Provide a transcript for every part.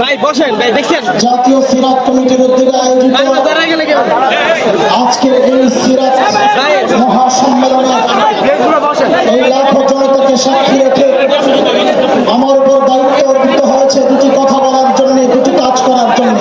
ভাই আজকের এই সিরাত মহাসম্মেলনে এই লাখো সাক্ষী রেখে আমার উপর দায়িত্ব অর্পিত হয়েছে দুটি কথা বলার জন্য দুটি কাজ করার জন্য।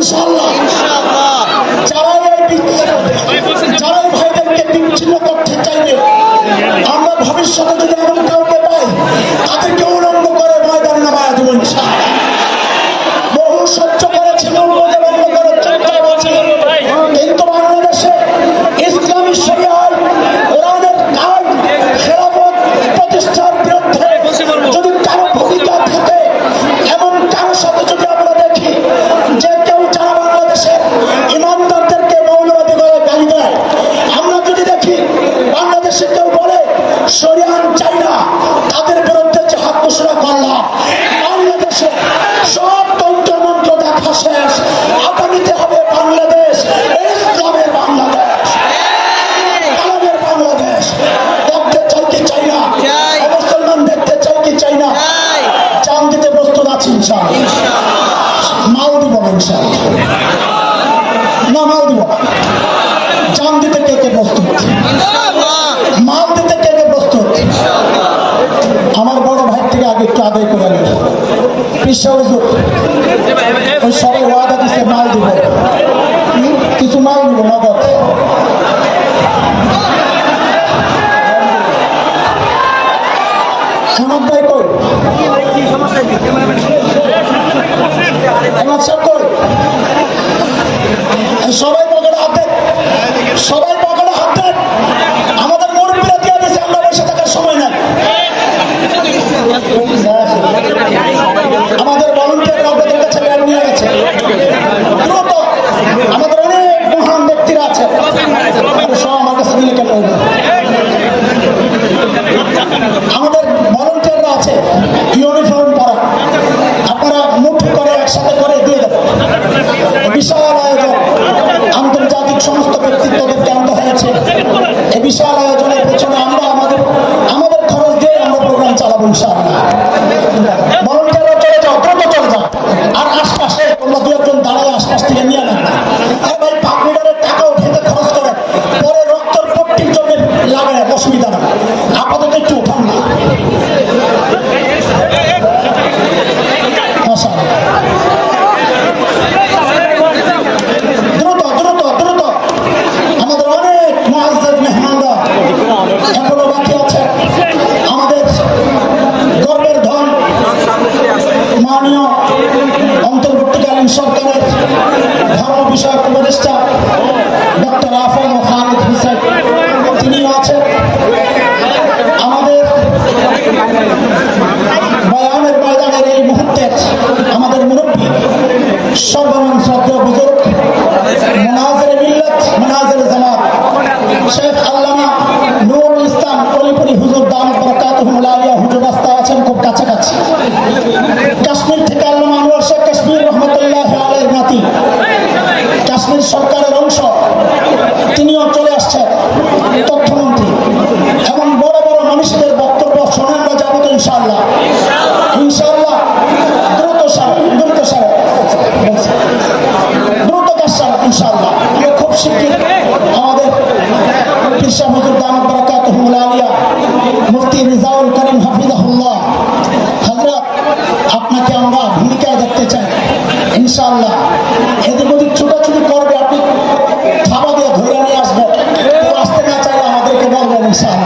ইনশাল্লাহ যারা যারা ভাইদেরকে বিচ্ছিন্ন করতে চাইবে আমরা ভবিষ্যতে যদি বিশ্বাস হুজুর ওই সবাই ওয়াদা দিচ্ছে মাল দিব। কিছু মাল দিব আলিয়া, মুফতি রিজাউল করিম হাফিজাহুল্লাহ। হজরত আপনাকে আমরা ভূমিকায় দেখতে চাই ইনশাল্লাহ এদিক ওদিক ছোটাছুটি করবে আপনি, থাবা দিয়ে ধরে নিয়ে আসবেন। আসতে না চাইলে আমাদেরকে বলবেন, ইনশাআল্লাহ।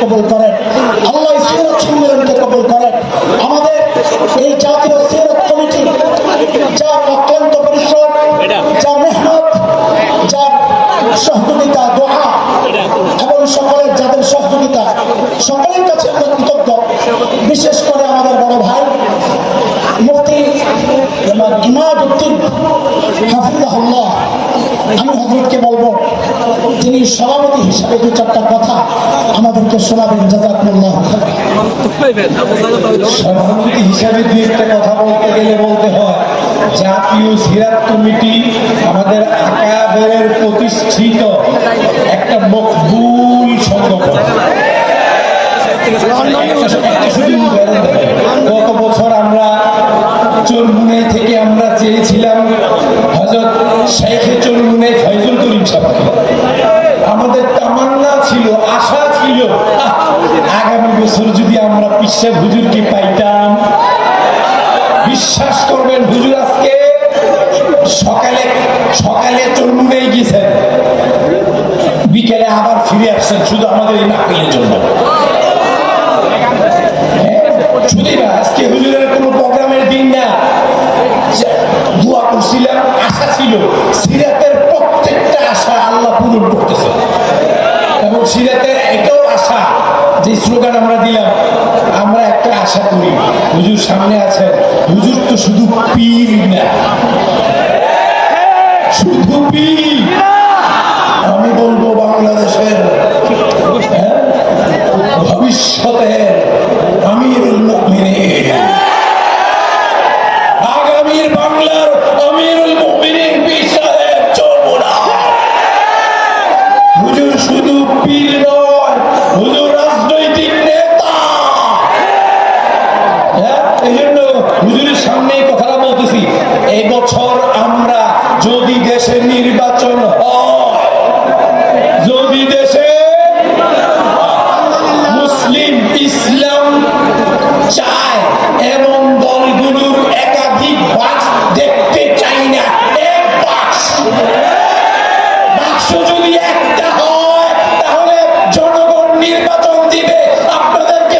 কবল করে আল্লাহ সিরত সম্মেলনকে কবল করে আমাদের এই জাতীয় সিরত কমিটি, যার অত্যন্ত পরিশ্রম যা মেহনত, যার সহযোগিতা দোহা এবং সকলের যাদের সহযোগিতা, সকলের কাছে কৃতজ্ঞ। বিশেষ করে আমাদের বড় ভাই মুক্তি এবং ইমাদ উদ্দিন আহম্মদ আমি হুজুরকে বলব, তিনি সভাপতি হিসাবে দু চারটা কথা আমাদেরকে শোনাবেন জাজাকুল্লাহ সভাপতি হিসাবে দু একটা কথা বলতে গেলে বলতে হয়, জাতীয় সিরাত কমিটি আমাদের আকাবের প্রতিষ্ঠিত একটা মকবুল সংগঠন। গত বছর আমরা চোরমুনাই থেকে আমরা চেয়েছিলাম হজরত শেখে চোরমুনাই ফয়জুল করিম সাহেব আমাদের তামান্না ছিল, আশা ছিল। আগামী বছর যদি আমরা বিশ্বের হুজুরকে পাইতাম। বিশ্বাস করবেন হুজুর আজকে সকালে সকালে চোরমুনাই গেছেন বিকেলে আবার ফিরে আসছেন, শুধু আমাদের এই নাকের জন্য। আজকে হুজুরের কোনো প্রোগ্রামের দিন না। দোয়া করছিলাম, আশা ছিল সিরাতের প্রত্যেকটা আশা আল্লাহ পূরণ করতেছে। এবং সিরাতের এটাও আশা যে স্লোগান আমরা দিলাম, আমরা একটা আশা করি, হুজুর সামনে আছেন। হুজুর তো শুধু পীর না, শুধু পীর। নির্বাচন যদি দেশে মুসলিম ইসলাম চায়, এমন দলগুলোর একাধিক বাক্স দেখতে চাই না। নির্বাচন দিবে। আপনাদেরকে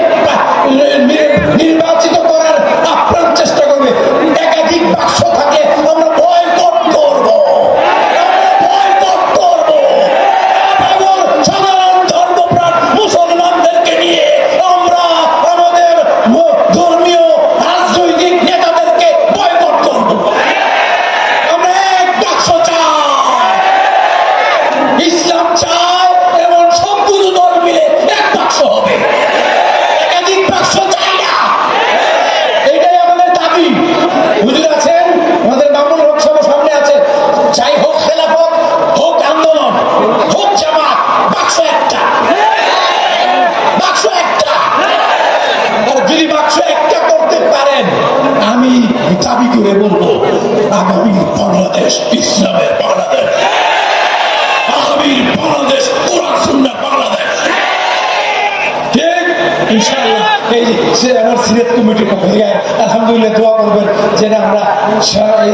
সে আমার সিরাত কমিটি পক্ষ থেকে আলহামদুলিল্লাহ, দোয়া করবেন যে না আমরা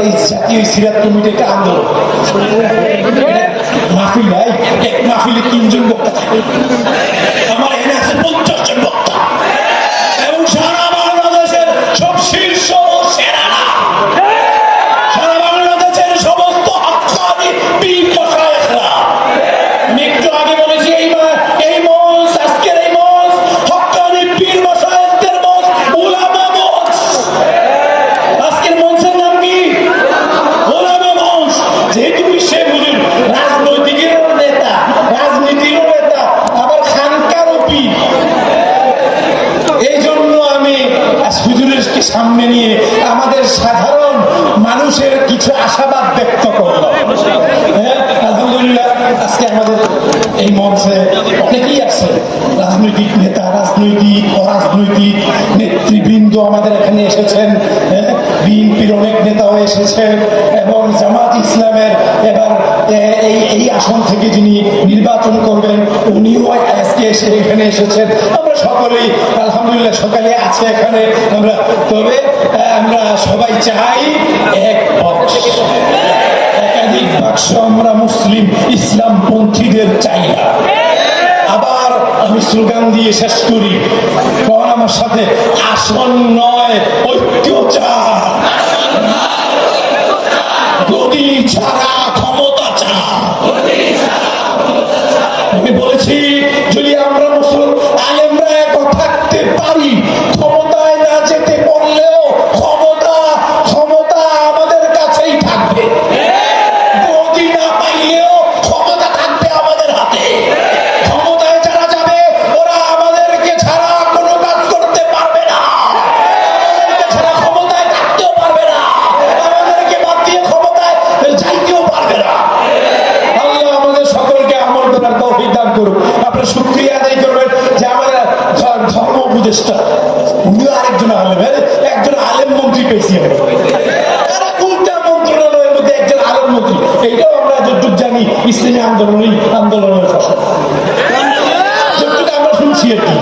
এই জাতীয় সিরাত কমিটি একটা আন্দোলন। মাহফিল ভাই, এক মাহফিলে তিনজন বক্তা থাকে। আমার আছে পঞ্চাশ আজ সামনে নিয়ে আমাদের সাধারণ মানুষের কিছু আশাবাদ ব্যক্ত করলাম হ্যাঁ, এই মঞ্চে অনেকেই আছে। রাজনৈতিক নেতা রাজনৈতিক অরাজনৈতিক নেতৃবৃন্দ আমাদের এখানে এসেছেন। এসেছেন এবং জামাত ইসলামের এবার এই এই আসন থেকে যিনি নির্বাচন করবেন, উনিও আজকে এসে এখানে এসেছেন। আমরা সকলেই, আলহামদুলিল্লাহ, সকালে আছে এখানে। আমরা, তবে আমরা সবাই চাই এক একাধিক বাক্স আমরা মুসলিম ইসলাম পন্থীদের চাই না। আবার আমি স্লোগান দিয়ে শেষ করি। কখন আমার সাথে আসন নয়, ঐক্য চাই। গদি ছাড়া ক্ষমতা চাই। আমি বলেছি ইসলামী আন্দোলন আন্দোলনের ফসল আমরা শুনছি আর কি।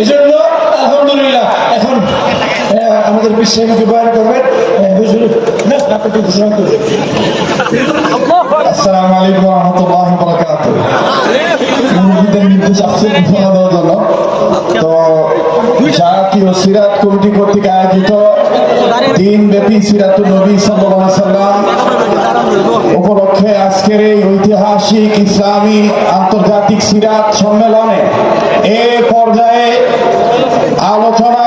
এই জন্য আলহামদুলিল্লাহ এখন আমাদের বিশ্বের বয়ান করবেন। হুজুর, না আপনি ঘোষণা করবেন আসসালামু আলাইকুম রহমতুল্লাহ বরকাত মুরব্বীদের নির্দেশ আসছে ঘোষণা দেওয়ার জন্য। তো আয়োজিত দিন ব্যাপী সিরাতুল উপলক্ষে আজকের এই ঐতিহাসিক ইসলামী আন্তর্জাতিক সিরাত সম্মেলনে এ পর্যায়ে আলোচনা